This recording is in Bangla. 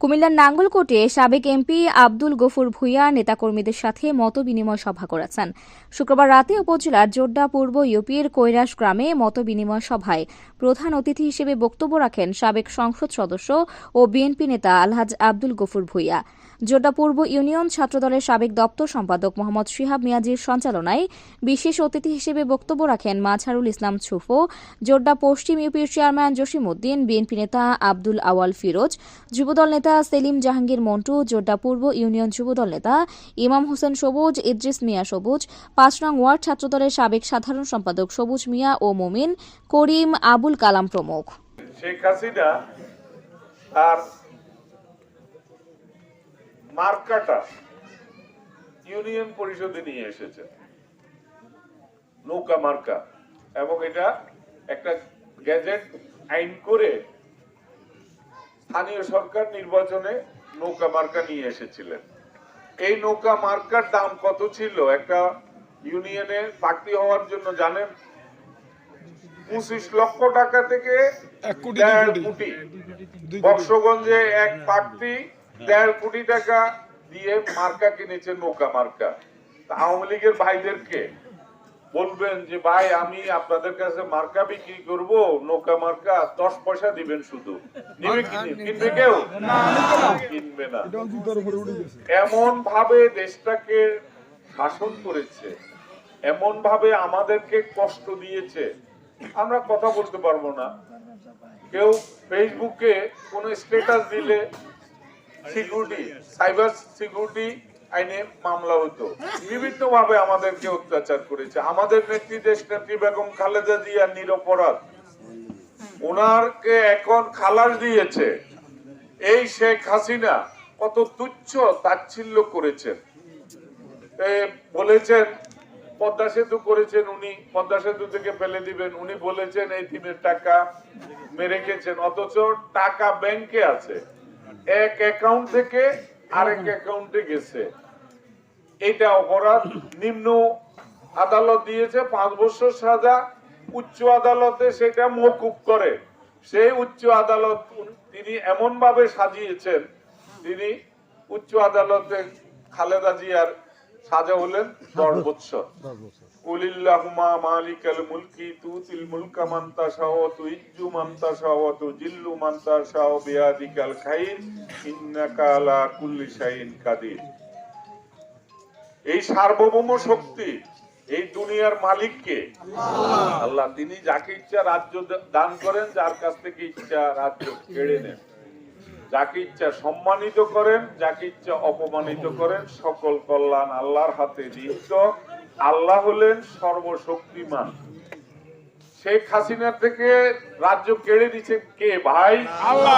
কুমিল্লার নাঙ্গলকোটে সাবেক এমপি আব্দুল গফুর ভূঁইয়া নেতাকর্মীদের সাথে মতবিনিময় সভা করেছেন। শুক্রবার রাতে উপজেলার জোড্ডা পূর্ব ইউপির কৈরাস গ্রামে মতবিনিময় সভায় প্রধান অতিথি হিসেবে বক্তব্য রাখেন সাবেক সংসদ সদস্য ও বিএনপি নেতা আলহাজ আব্দুল গফুর ভূঁইয়া। জোড্ডা পূর্ব ইউনিয়ন ছাত্রদলের সাবেক দপ্তর সম্পাদক মোহাম্মদ শিহাব মিয়াজির সঞ্চালনায় বিশেষ অতিথি হিসেবে বক্তব্য রাখেন মাঝারুল ইসলাম ছুফো, জোড্ডা পশ্চিম ইউপির চেয়ারম্যান জসিম উদ্দিন বিএনপি নেতা আব্দুল আওয়াল ফিরোজ, যুবদল নেতা সেলিম জাহাঙ্গীর মন্টু জোড্ডা পূর্ব ইউনিয়ন যুবদল নেতা ইমাম হোসেন সবুজ, ইদ্রিস মিয়া সবুজ, পাঁচ নং ওয়ার্ড ছাত্রদলের সাবেক সাধারণ সম্পাদক সবুজ মিয়া ও মোমিন, করিম আবুল কালাম প্রমুখ। শেখ হাসিনা তার মার্কাটা ইউনিয়ন পরিষদে নিয়ে এসেছে। নৌকা মার্কা। এবং এটা একটা গ্যাজেট আইন করে স্থানীয় সরকার নির্বাচনে নৌকা মার্কা নিয়ে এসেছিলেন। এই নৌকা মার্কার দাম কত ছিল? একটা ইউনিয়নে প্রার্থী হওয়ার জন্য জানেন? পঁচিশ লক্ষ টাকা থেকে দেড় কোটি। বক্সগঞ্জে এক প্রার্থী দেড় কোটি টাকা দিয়ে মার্কা কিনেছে নৌকা মার্কা। আওয়ামী লীগের ভাইদেরকে বলবেন যে ভাই আমি আপনাদের কাছে মার্কা বিক্রি করব নৌকা মার্কা দশ পয়সা দিবেন শুধু। কিনবে কেউ? কিনবে না। এমন ভাবে দেশটাকে শাসন করেছে এমন ভাবে আমাদেরকে কষ্ট দিয়েছে আমরা কথা বলতে পারব না। কেউ ফেসবুকে কোন স্ট্যাটাস দিলে সিকিউরিটি সাইবার সিকিউরিটি আইনে মামলা হতো। বিভিন্ন ভাবে আমাদেরকে অত্যাচার করেছে। আমাদের নেত্রী দেশ নেত্রী বেগম খালেদা জিয়া নিরপরাধ। ওনারকে এখন খালাস দিয়েছে। এই শেখ হাসিনা কত তুচ্ছ তাচ্ছিল্য করেছেন। বলেছেন, পদ্মা সেতু করেছেন উনি, পদ্মা সেতু থেকে ফেলে দিবেন। উনি বলেছেন, এই তিনের টাকা মেরে রেখেছেন অথচ টাকা ব্যাংকে আছে। এক অ্যাকাউন্ট থেকে আরেক অ্যাকাউন্টে গেছে। এটা অপরাধ, নিম্ন আদালত দিয়েছে, পাঁচ বছর সাজা, উচ্চ আদালতে সেটা মকুব করে। সেই উচ্চ আদালত, তিনি এমন ভাবে সাজিয়েছেন, তিনি উচ্চ আদালতে খালেদা জিয়ার সাজা হলেন দশ বছর কুলিল্লাহুমা এই সার্বভৌম শক্তি এই দুনিয়ার আল্লাহ, তিনি যাকে ইচ্ছা রাজ্য দান করেন, যার কাছ থেকে ইচ্ছা রাজ্য কেড়ে নেন। যাকে ইচ্ছা সম্মানিত করেন, যাকে ইচ্ছা অপমানিত করেন, সকল কল্যাণ আল্লাহর হাতে নিহিত। আল্লাহ হলেন সর্বশক্তিমান। শেখ হাসিনা থেকে রাজ্য কেড়ে নিচ্ছে কে ভাই? আল্লাহ